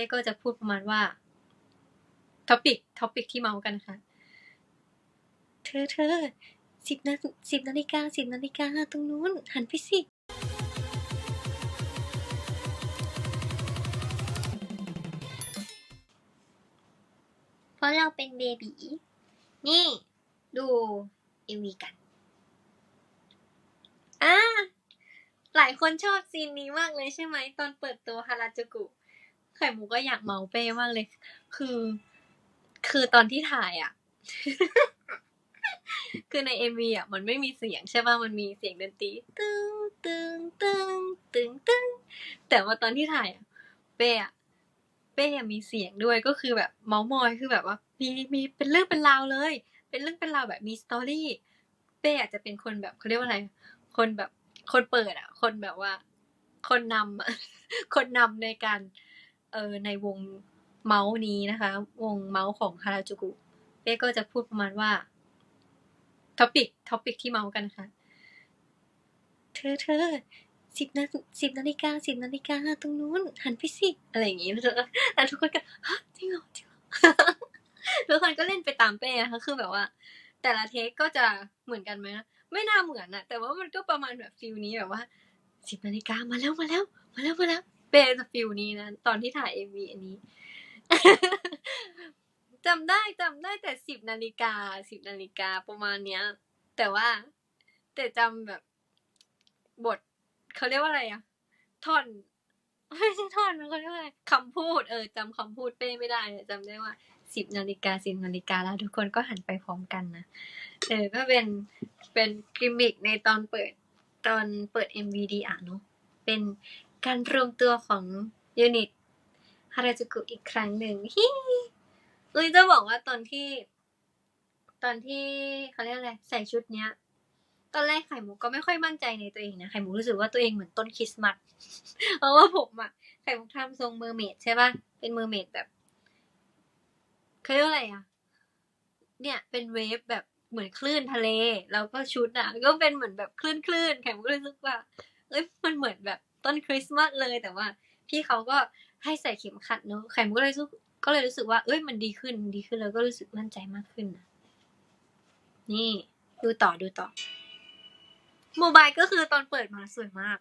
ป้ก็จะพูดประมาณว่าท็อปิกท็อปิกที่เมากันนะคะเธอเธอสิบนาสิบนาฬิกาสิบนาฬิกาตรงนู้น หันไปสิเพราะเราเป็นเบบีนี่ ดูเอวีกันอ่าหลายคนชอบซีนนี้มากเลยใช่ไหม ตอนเปิดตัวฮาราจูกุ ไข่มุกก็อยากเมาเป้มากเลย คือ คือตอนที่ถ่ายอะ คือในเอ็มวีอะ มันไม่มีเสียงใช่ป่ะ มันมีเสียงดนตรีตึ้งตึ้งตึ้งตึ้งตึ้งแต่ว่าตอนที่ถ่ายอะ เป้อะ เป้อะมีเสียงด้วย ก็คือแบบเมาส์มอย คือแบบว่า มี มีเป็นเรื่องเป็นราวเลย เป็นเรื่องเป็นราวแบบมีสตอรี่ เป้อาจจะเป็นคนแบบเขาเรียกว่าอะไร คนแบบ คนเปิดอะ คนแบบว่า คนนำคนนำในการ เออในวงเมาส์นี้นะคะ วงเมาส์ของฮาราจูกุเป้ก็จะพูดประมาณว่าท็อปิกท็อปิกที่เมาส์กันนะคะเธอเธอสิบนาสิบนาฬิกาสิบนาฬิกาตรงนู้น หันไปสิ อะไรอย่างงี้แล้วแล้วทุกคนก็ฮะจริงเหรอจริงเหรอทุกคนก็เล่นไปตามเป้นะคะคือแบบว่า แต่ละเทคก็จะเหมือนกันไหมนะไม่น่าเหมือนอะแต่ว่ามันก็ประมาณแบบฟิลนี้แบบว่าสิบนาฬิกามาแล้วมาแล้ว มาแล้วมาแล้ว เป้จะฟิลนี้นะ ตอนที่ถ่ายเอ็มวีอันนี้จำได้จำได้แต่สิบนาฬิกาสิบนาฬิกาประมาณเนี้ย แต่ว่า แต่จำแบบ บทเขาเรียกว่าอะไรอะท่อนไม่ใช่ท่อนมันเขาเรียกว่าอะไรคำพูดเออจำคำพูดเป้ไม่ได้จำได้ว่าสิบนาฬิกาสิบนาฬิกาแล้ว ทุกคนก็หันไปพร้อมกันนะเออก็เป็นเป็นกิมมิกในตอนเปิดตอนเปิด MVD อะเนาะเป็น การรวมตัวของยูนิตฮาราจูกุอีกครั้งหนึ่งฮิเอ้ยจะบอกว่าตอนที่ ตอนที่เขาเรียกอะไรใส่ชุดเนี้ย ตอนแรกไข่มุกก็ไม่ค่อยมั่นใจในตัวเองนะไข่มุกรู้สึกว่าตัวเองเหมือนต้นคริสต์มาสเพราะว่าผมอะไข่มุกทำทรงเมอร์เมดใช่ป่ะเป็นเมอร์เมดแบบเขาเรียกอะไรอะเนี่ยเป็นเวฟแบบเหมือนคลื่นทะเล แล้วก็ชุดอะก็เป็นเหมือนแบบคลื่นคลื่นๆไข่มุกรู้สึกว่าเอ้ยมันเหมือนแบบ ต้นคริสต์มาสเลยแต่ว่า พี่เขาก็ให้ใส่เข็มขัดเนอะไข่มุกก็เลยรู้กก็เลยรู้สึกว่าเอ้ยมันดีขึ้นดีขึ้นแล้วก็รู้สึกมั่นใจมากขึ้นนะนี่ดูต่อดูต่อโมบายก็คือตอนเปิดมาสวยมาก